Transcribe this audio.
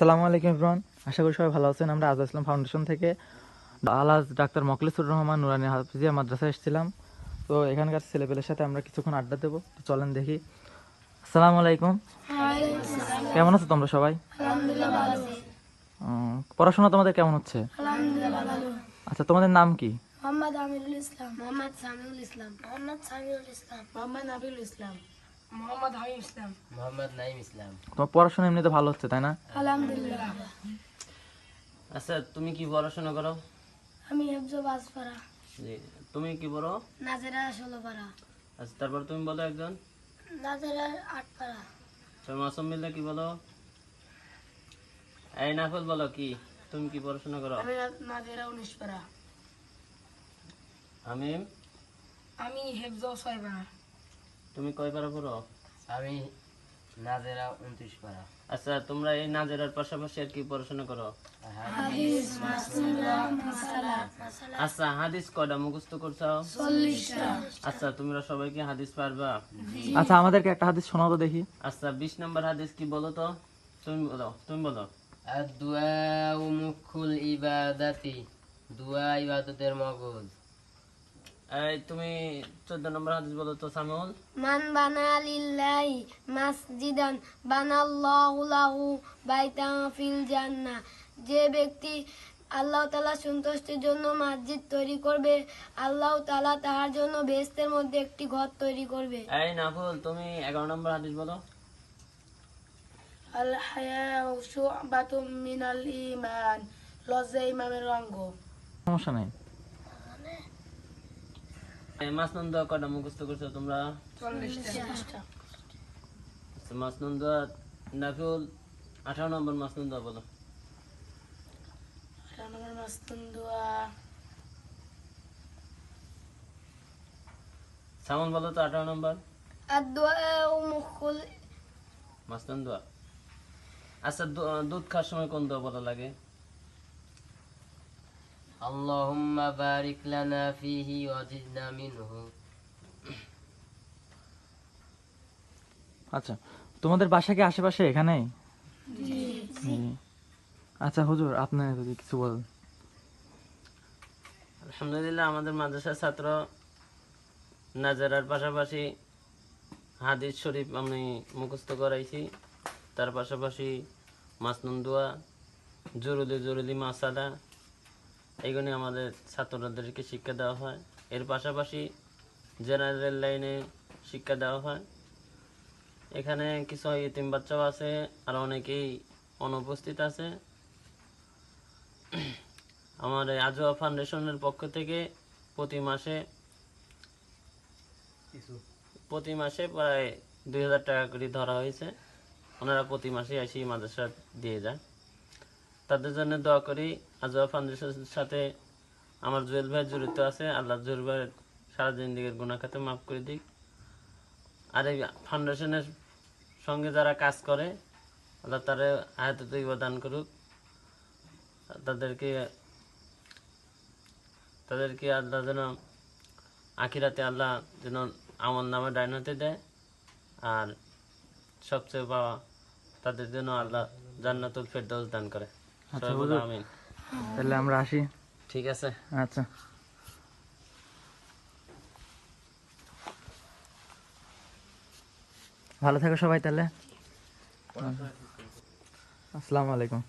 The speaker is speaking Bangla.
আসসালামু আলাইকুম ইমরান আশা করি সবাই ভালো আছেন। আমরা আজ ইসলাম ফাউন্ডেশন থেকে। আলাজ ডাক্তার মকলিসুর রহমান নুরানি হাফিজিয়া মাদ্রাসায় এসেছিলাম। তো এখানকার ছেলেপেলের সাথে আমরা কিছুক্ষণ আড্ডা দেবো। তো চলেন দেখি। আসসালামু আলাইকুম। কেমন আছো তোমরা সবাই? পড়াশোনা তোমাদের কেমন হচ্ছে? আচ্ছা তোমাদের নাম কি? মোহাম্মদ আমিরুল ইসলাম। মোহাম্মদ সামিউল ইসলাম। মোহাম্মদ সামিউল ইসলাম। মোহাম্মদ নাবিল ইসলাম। মোহাম্মদ হামিম ইসলাম। মোহাম্মদ নাইম ইসলাম। তোমার পড়াশোনা এমনিতে ভালো হচ্ছে তাই না? আলহামদুলিল্লাহ। আচ্ছা তুমি কি পড়াশোনা করো? আমি হেফজ বাজপাড়া। জি তুমি কি পড়ো? নাজেরা ষোলোপাড়া। আচ্ছা তারপর তুমি বলো একজন। নাজেরা আটপাড়া। আচ্ছা মাসুম মিল্লা কি বলো? এই নাফল বলো কি? তুমি কি পড়াশোনা করো? আমি নাজেরা উনিশ পাড়া আমি আমি হেফজ ছয়পাড়া। তুমি কয় পারা পড়ো? আমি নাজেরা উনত্রিশ পারা। আচ্ছা তোমরা এই নাজেরার পাশাপাশি আর কি পড়াশোনা করো? আচ্ছা হাদিস কয়টা মুখস্থ করছ? আচ্ছা তোমরা সবাই কি হাদিস পারবা? আচ্ছা আমাদেরকে একটা হাদিস শোনাও তো দেখি। আচ্ছা বিশ নম্বর হাদিস কি বলো তো? তুমি বলো তুমি বলো। আর দুয়া মুখুল ইবাদাতি দুয়া ইবাদতের মগজ। তুমি চোদ্দ নম্বর হাদিস বলো তো সামিউল। মান বানা লিল্লাহি মাসজিদান বানাল্লাহু লাহু বাইতান ফিল জান্নাহ। যে ব্যক্তি আল্লাহ তালা সন্তুষ্টির জন্য মসজিদ তৈরি করবে আল্লাহ তাআলা তাহার জন্য বেহেশতের মধ্যে একটি ঘর তৈরি করবে। এই নাফুল তুমি এগারো নম্বর হাদিস বলো। আল হায়া শুবাতুম মিনাল ঈমান। লজ্জা ইমানের অঙ্গ। সমস্যা নেই। মাসনুন কয়টা মুখস্থ করছ তোমরা? চল্লিশটা। মাসনুন নাফিউল আঠারো নম্বর মাসনুন বলো। নম্বর মাস্তুন সামন বলো তো আঠারো নম্বর। আচ্ছা দুধ খাওয়ার সময় কোন দোয়া বলা লাগে? আল্লাহুম্মা বারিক লানা ফিহি ওয়াজিদনা মিনহু আচ্ছা তোমাদের বাসা কি আশেপাশে এখানেই জি। আচ্ছা হুজুর আপনি যদি কিছু বলেন। আলহামদুলিল্লাহ আমাদের মাদ্রাসার ছাত্র নাজারার পাশাপাশি হাদিস শরীফ আমি মুখস্থ করাইছি। তার পাশাপাশি মাসনুন দোয়া জরুরি জরুরি মাসালা এইগুলি আমাদের ছাত্রদেরকে শিক্ষা দেওয়া হয়। এর পাশাপাশি জেনারেল লাইনে শিক্ষা দেওয়া হয়। এখানে কিছু ইতিম বাচ্চাও আছে আর অনেকেই অনুপস্থিত আছে। আমার আজোয়া ফাউন্ডেশনের পক্ষ থেকে প্রতি মাসে প্রতি মাসে প্রায় দুই হাজার টাকা করে ধরা হয়েছে। ওনারা প্রতি মাসে এসে মাদ্রাসা দিয়ে যায়। তাদের জন্য দোয়া করি আজোয়া ফাউন্ডেশনের সাথে আমার জুয়েল ভাই জড়িত আছে। আল্লাহ জুয়েল ভাই সারা জিন্দিগির গুণা খাতে মাফ করে দিক। আর এই ফাউন্ডেশনের সঙ্গে যারা কাজ করে আল্লাহ তারা আয়ত দান করুক। তাদেরকে তাদেরকে আল্লাহ যেন আখিরাতে আল্লাহ যেন আমার নামে ডাইনাতে দেয়। আর সবচেয়ে পাওয়া তাদের জন্য আল্লাহ জান্নাতুল ফেরদৌস দান করে। আচ্ছা। আমিন। তাহলে আমরা আসি। ঠিক আছে। আচ্ছা। ভালো থাকো সবাই তাহলে। আসসালামু আলাইকুম।